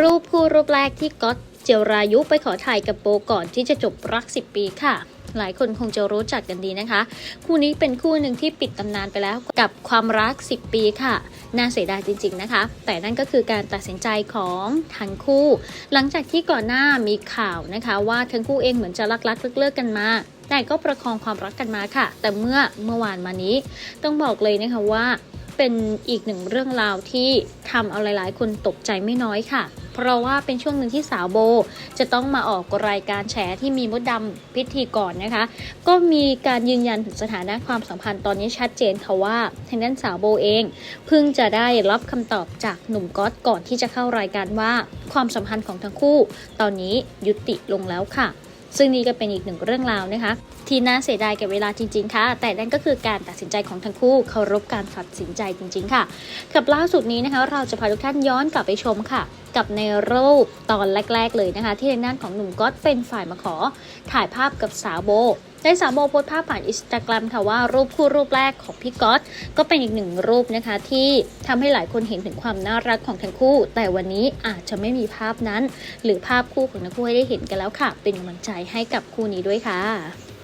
รูปคู่รูปแรกที่ก๊อตเจยรายุไปขอถ่ายกับโบก่อนที่จะจบรัก 10 ปีค่ะ หลายคนคงจะรู้จักกันดีนะคะ คู่นี้เป็นคู่หนึ่งที่ปิดตำนานไปแล้วกับความรัก 10 ปีค่ะ น่าเสียดายจริง ๆนะคะ แต่นั่นก็คือการตัดสินใจของทั้งคู่ หลังจากที่ก่อนหน้ามีข่าวนะคะ ว่าทั้งคู่เองเหมือนจะรักๆเลิกๆกันมาแต่ก็ประคองความรักกันมาค่ะ แต่เมื่อเมื่อวานมานี้ ต้องบอกเลยนะคะว่า เป็นอีกหนึ่งเรื่องราวที่ทำเอาหลายๆ คนตกใจไม่น้อยค่ะ เพราะว่าเป็นช่วงหนึ่งที่สาวโบ จะต้องมาออกรายการแฉที่มีมดดำพิธีก่อนนะคะ ก็มีการยืนยันถึงสถานะความสัมพันธ์ตอนนี้ชัดเจนค่ะว่าทางด้านสาวโบเองเพิ่งจะได้รับคำตอบจากหนุ่มก๊อตก่อนที่จะเข้ารายการว่า ความสัมพันธ์ของทั้งคู่ ตอนนี้ยุติลงแล้วค่ะ ซึ่งนี่ก็เป็นอีกหนึ่งเรื่องราวนะคะ ที่น่าเสียดายกับเวลาจริง ๆ ค่ะ แต่นั่นก็คือการตัดสินใจของทั้งคู่เคารพการตัดสินใจจริง ๆ ค่ะ กับล่าสุดนี้นะคะ เราจะพาทุกท่านย้อนกลับไปชมค่ะ กับในรูปตอนแรก ๆ เลยนะคะ ที่ทางด้านของหนุ่มก๊อตเป็นฝ่ายมาขอ ถ่ายภาพกับสาวโบ ได้สาวโบโพสภาพผ่านอินสตาแกรมค่ะว่ารูปคู่รูปแรกของพี่ก๊อตก็เป็นอีกหนึ่งรูปนะคะ ที่ทำให้หลายคนเห็นถึงความน่ารักของทั้งคู่ แต่วันนี้อาจจะไม่มีภาพนั้น หรือภาพคู่ของทั้งคู่ให้ได้เห็นกันแล้วค่ะ เป็นกำลังใจให้กับคู่นี้ด้วยค่ะ